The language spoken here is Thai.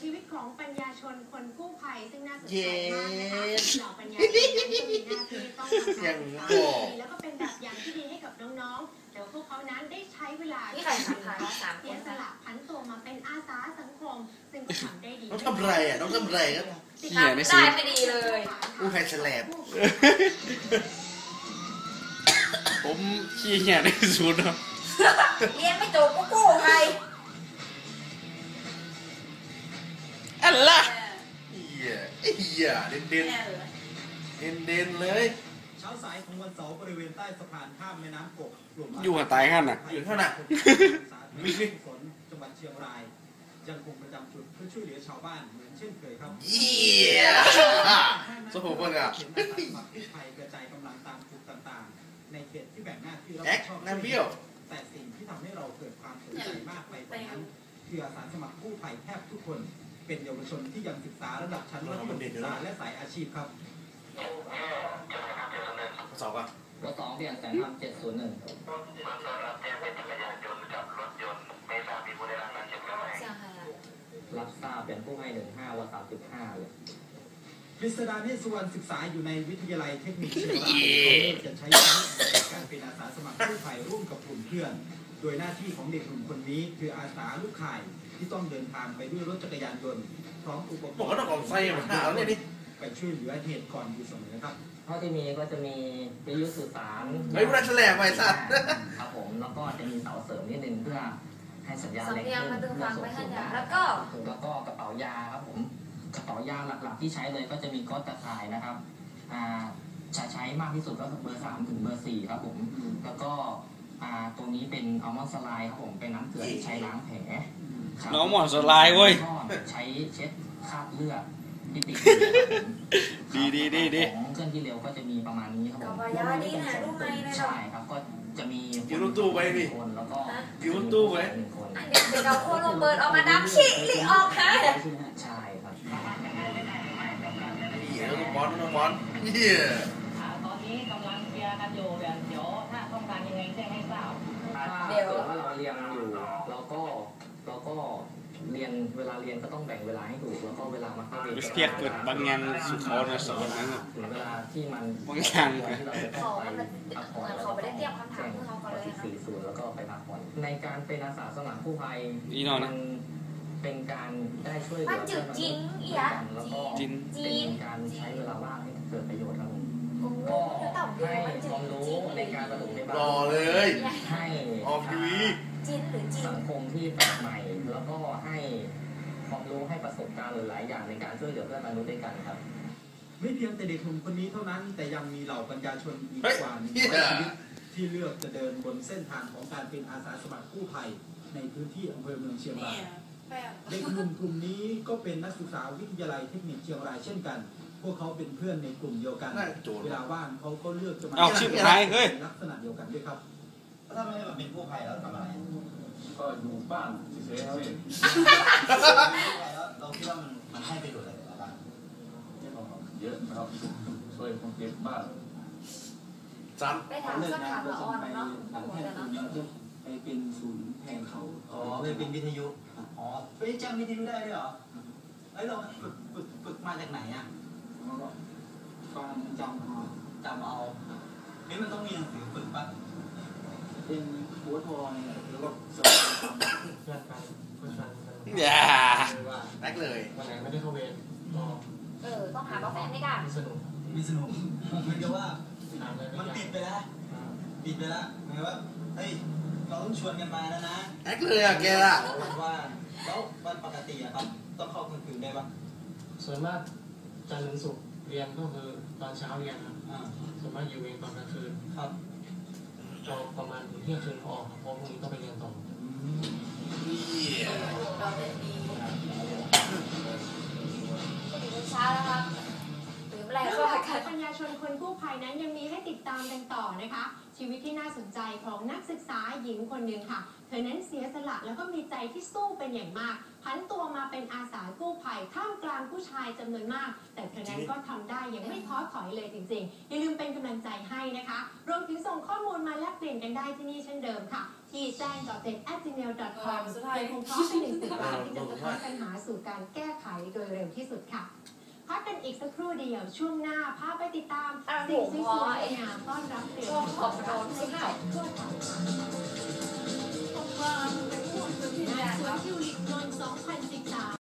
ชีวิตของปัญญาชนคนกู้ภัยซึ่งน่าสนใจมากนะคะเหล่าปัญญาชนนั้นจะมีหน้าที่ต้องทำอย่างการบศึอกกษาแล้วก็เป็นแบบอย่างที่ดีให้กับน้องๆแต่ว่าพวกเขานั้นได้ใช้เวลานี่ใครสังขารสามคเสียนสละพันตัวมาเป็นอาสาสังคม ซึ่งก็ทำได้ดีต้องทำไรอะต้องทำไรครับทำได้พอดีเลยกู้ภัยแฉลบผมขี้เหี้ยในสุดครับเรียนไม่จบก็กู้ใค ไอ้เหี้ยเด่นเด่นแน่เลยเด่นเด่นๆเลยเช้าสายของวันเสาร์บริเวณใต้สะพานข้ามแม่น้ำกกกลุ่มอยู่กับตายขั้นน่ะอยู่เท่าไหร่มีกุศลจังหวัดเชียงรายยังคงประจำจุดเพื่อช่วยเหลือชาวบ้านเหมือนเช่นเคยครับเหี้ยสมบูรณ์อะเห็นอาสาสมัครกู้ภัยกระจายกำลังตามจุดต่างๆ ในเขตที่แบ่งหน้าที่รับแอ๊ผิกดชอบน้ำเบี้ยวแต่สิ่งที่ทำให้เราเกิดความสนใจมากไปกว่านั้นคืออาสาสมัครกู้ภัยแทบทุกคน เป็นเยาวชนที่ยังศึกษาระดับชั้นมัธยมศึกษาและสายอาชีพครับสอบอะรถสองเปลี่ยนแสนทำเจ็ดศูนย์หนึ่งเสียงใครล่ะรับทราบเป็นผู้ให้หนึ่งห้าวันสามสิบห้าเลยกฤษดาเนตรสุวรรณศึกษาอยู่ในวิทยาลัยเทคนิคเชียงรายเขาเลือกจะใช้ชีวิตในการเป็นอาสาสมัครกู้ภัยร่วมกับกลุ่มเพื่อน โดยหน้าที่ของเด็กหนุ่มคนนี้ คืออาสาลูกข่ายที่ต้องเดินทางไปด้วยรถจักรยานยนต์พร้อมอุปกรณ์บอกว่าต้องออกไฟมาหาเนี่ยดิไปช่วยเหลือเหตุก่อนอยู่เสมอครับเท่าที่มีก็จะมีวิทยุสื่อสารเฮ้ยพวกนั้นแฉลบไปสัตว์ครับผมแล้วก็จะมีเสาเสริมนิดนึงเพื่อให้สัญญาณสำเล็กเนียงขึ้นมาตึงฟังไว้ให้เนี่ยแล้แล้ววก็ก็แล้วก็กระเป๋ายาครับผมกระเป๋ายาหลักๆ ที่ใช้เลยก็จะมีก๊อตตะข่ายนะครับอ่าจะใช้มากที่สุดก็เบอร์สามถึงเบอร์สี่ครับผมแล้วก็ อ่าตัวนี้เป็นอัลมอนด์สไลด์ครับผมเป็นน้ำเกลือที่ใช้ล้างแผลครับน้องหมอนสไลด์เว้ยก็ใช้เช็ดคราบเลือดที่ติดอยู่ครับผมดีดีดีดี ของเครื่องที่เร็วก็จะมีประมาณนี้ครับผกับมวายาดีนะรู้ไหมนะ ใช่ครับก็จะมีอยู่รถตู้ไว้ดิคนแล้วก็อยู่รถตู้ไว้ หนึ่งคนอันเดี๋ยวเราโคลงเบิร์ดออกมาน้ำขี้ลิออกฮะใช่ครับ เหี้ยต้องบอลต้องบอลเหี้ยอ่าตอนนี้กำลังเคลียร์กันอยู่เดี๋ยว การยังไงแจ้งให้ทราบถ้าเกิดว่าเราเรียนอยู่เราก็เราก็เรียนเวลาเรียนก็ต้องแบ่งเวลาให้ถูกแล้วก็เวลามาเข้าเรียนเทียบกับบางงานสุขอนะสอนนั้นน่ะถึงเวลาที่มันบางอย่างที่เราจะต้ของอไปมันพักเหผ่อนมือนเขาไม่ได้เตรียมคำถามเพื่อเขาก็เลยที่ค่ะสี่ศูนย์แล้วก็ไปพักผ่อนในการเป็นอาสาสมัครกู้ภัยอีนอนนะมันเป็นการได้ช่วยเหลืมันอจืดจริงอีอะแล้วก็จินจีเป็นนการใช้เวลาว่างให้เกิดประโยชน์ครับ การประถมพยาบาลรอเลยให้ออกทีวีจินหรือจินสังคมที่แปลกใหม่ แล้วก็ให้ความรู้ให้ประสบการณ์หลายๆอย่างในการช่วยเหลือเพื่อนมนุษย์ด้วยกันครับ ไม่เพียงแต่เด็กหนุ่มคนนี้เท่านั้นแต่ยังมีเหล่าปัญญาชนอีกเฮ้ยกว่าหนึ่งเหี้ยร้อยชีวิตที่เลือกจะเดินบนเส้นทางของการเป็นอาสาสมัครกู้ภัยในพื้นที่อำเภอเมืองเชียงรายเด็กหนุ่มกลุ่มนี้ก็เป็นนักศึกษาวิทยาลัยเทคนิคเชียงรายเช่นกัน พวกเขาเป็นเพื่อนในกลุ่มเดียวกันน่าโจรเวลาว่างเขาก็เลือกจะมาเอาชิบหายเฮ้ยลักษณะเดียวกันด้วยครับถ้าไม่ได้มาเป็นกู้ภัยแล้วทำอะไรก็อยู่บ้านเฉยๆครับพี่แล้วเราคิดว่ามันมันให้ประโยชน์อะไรกับเราบ้างเยอะนะครับช่วยคนเจ็บบ้านจันไปถามก็ถามละอ่อนเนาะหัวแต่เนาะไปเป็นศูนย์แทนเขาอ๋อไปเป็นวิทยุอ๋อไปจำวิทยุได้ด้วยเหรอเอ้ยเราฝึกฝึกฝึกมาจากไหนอะ ฟังจำเอาจำเอานี่มันต้องมีหนังสือฝึกปะเป็นหัวทองแล้วก็สอนทำเพื่อนกันเพื่อนกันอย่าว่าแรกเลยวันไหนไม่ได้เข้าเวรก็เออ ต้องหาแฟนได้กันไม่สนุกมีสนุกเหมือนกับว่าถามอะไรไม่มันยากปิดไปแล้วปิดไปแล้วหมายว่าเฮ้ยเราต้องชวนกันมาแล้วนะแรกเลยอะแกอะว่าแล้ววันปกติอะครับต้องเข้ากลางคืนได้ปะส่วนมากจันทร์ถึงศุกร์ เรียนก็คือตอนเช้าเรียนครับอ่าส่วนมากอยู่เวรตอนกลางคืนครับก็ประมาณเที่ยงคืนออกครับเพราะพรุ่งนี้ต้องไปเรียนต่อเหี้ยเราเป็นดีเช้าแล้วครับหรืออะไรเรื่องก็ราวให้ขกัอนงปัญญาชนคนกู้ภัยนั้นยังมีให้ติดตามกันต่อนะคะ ชีวิตที่น่าสนใจของนักศึกษาหญิงคนหนึ่งค่ะ เธอนั้นเสียสละแล้วก็มีใจที่สู้เป็นอย่างมากพันตัวมาเป็นอาสากู้ภั ยท่ามกลางผู้ชายจำนวนมาก แต่เธอนั้นก็ทำได้ยังไม่ท้อถอยเลยจริงๆ อย่าลืมเป็นกำลังใจให้นะคะ รวมถึงส่งข้อมูลมาแลกเปลี่ยนกันได้ที่นี่เช่นเดิมค่ะ ที่แจ้ง g m a i l c o m ยังคงพร้อมเป็นหนึ่งสิบวัที่จะสะท้นปัญหาสู่การแก้ไขโดยเร็วที่สุดค่ะพักกันอีกสักครู่เดียวช่วงหน้าพาไปติดตามสิ่งสวยงามต้อนรับเดือนขอบคุณค่ะทั่วทั้งความเป็นผู้คนที่แรกสวนทิวลิปยน2013